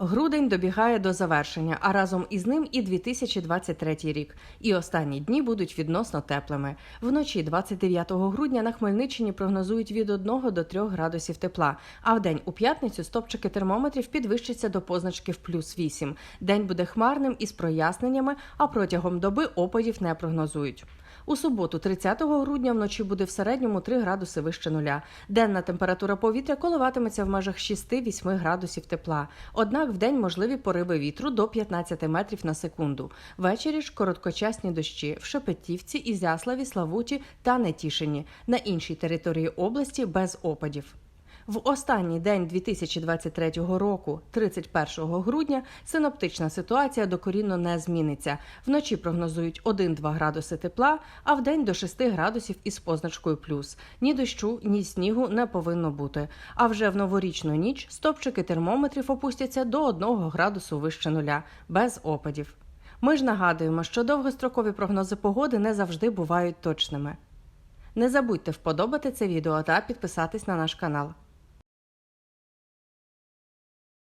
Грудень добігає до завершення, а разом із ним і 2023 рік. І останні дні будуть відносно теплими. Вночі 29 грудня на Хмельниччині прогнозують від 1 до 3 градусів тепла. А в день у п'ятницю стопчики термометрів підвищаться до позначки в плюс 8. День буде хмарним із проясненнями, а протягом доби опадів не прогнозують. У суботу, 30 грудня, вночі буде в середньому 3 градуси вище нуля. Денна температура повітря коливатиметься в межах 6-8 градусів тепла. Однак вдень можливі пориви вітру до 15 метрів на секунду. Ввечері ж короткочасні дощі в Шепетівці, Ізяславі, Славуті та Нетішині. На іншій території області без опадів. В останній день 2023 року, 31 грудня, синоптична ситуація докорінно не зміниться. Вночі прогнозують 1-2 градуси тепла, а вдень до 6 градусів із позначкою плюс. Ні дощу, ні снігу не повинно бути. А вже в новорічну ніч стопчики термометрів опустяться до 1 градусу вище нуля, без опадів. Ми ж нагадуємо, що довгострокові прогнози погоди не завжди бувають точними. Не забудьте вподобати це відео та підписатись на наш канал.